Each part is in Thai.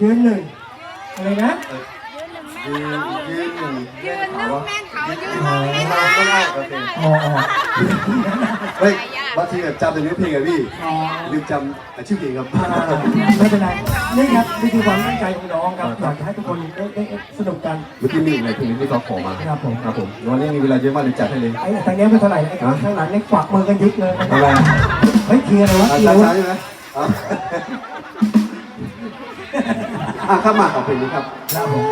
ยืนหนึ่งอะไรนะยืนยืนหนึ่งยืนเขานึ่งวแม่เขายืนอ๋อนึ่งแม่นก็ได้โอเคอ๋ออ๋อเฮ้ยบางทีแบบจำแต่เนื้อเพลงอะพี่ลืมจำชื่อเพลงครับไม่เป็นไรนี่ครับนี่คือความตั้งใจของน้องครับอยากให้ทุกคนได้สนุกกันเมื่อกี้มีอีกในเพลงที่เขาขอมาครับผมครับผมวันนี้มีเวลาเยอะมากเลยจัดให้เลยไอ้ทางนี้ไม่เท่าไหร่ไอ้ข้างหลังนี่กวักมือกันยึกเลยนะไรเฮ้ยเคลียร์เลยวะเคลียร์ใช่ไหม อะข้ามาเอาเพลงนี้ครับ ครับผม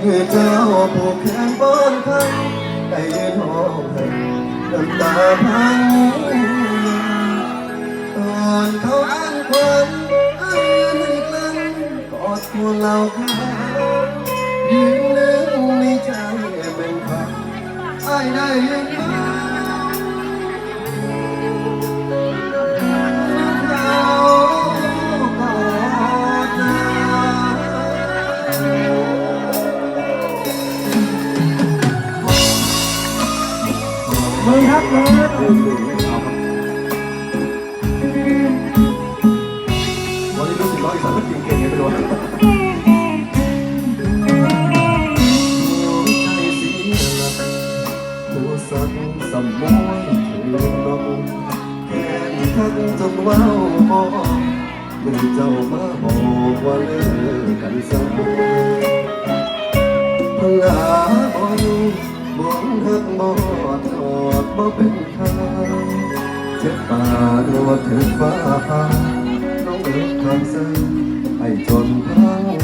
เมื่อเจ้าผูกแขนบนข้างได้ยืนห้องให้ น้ำตาพังตอนเขาอ้างควันอ้างยืนให้กลั้นกอดตัวเราข้างยืนนึงในใจเป็นพักไอ้ได้ยืนมาเมื่อเจ้ามาบอกว่าเลิกกันซะพลาบอยู่บ่หักบ่ทอดบ่เป็นทางเจ็บปานวดถึงฟ้าน้องเลิกทางซึ้งให้จนพัง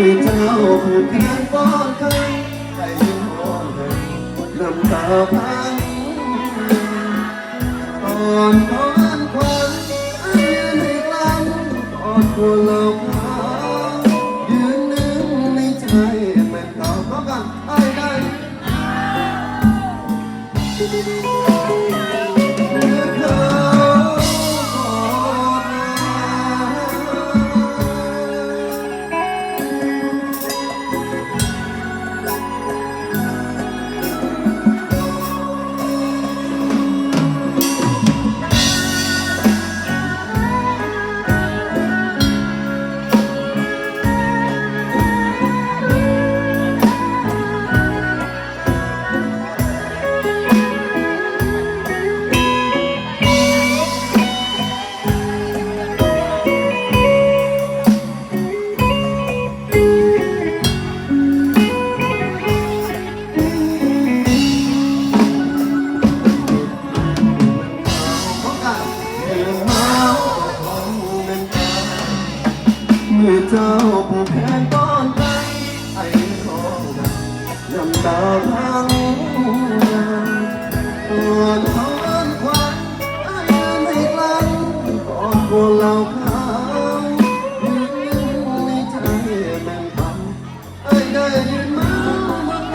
มีเจ้าผู้แทนป้อนใครใครยืนมองให้น้ำตาพังก่อนก่อนควันยืนให้กลั้นกอดตัวเราเขายืนนึงในใจแม่เขาพร้อมกันไอ้ได้ เมื่อเจ้าผู้แทนต้อนใจไอ้ของกันน้ำตาพังก่อนเขาเอิ้นควันไอ้ยืนให้กลั้นก่อนกลัวเราเขายืนในใจแม่นพันไอ้ได้ยืนมาเมื่อเ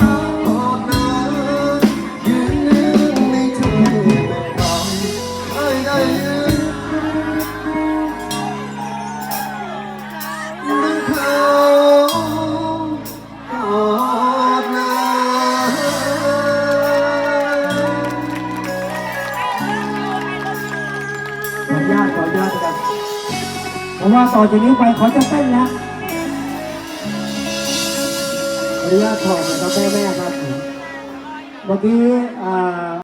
ราะว่าต่อจากนี้ไปเขาจะเต้นแล้วออนุญาตถอดนะครับแม่แม่ครับ เมื่อกี้อ่า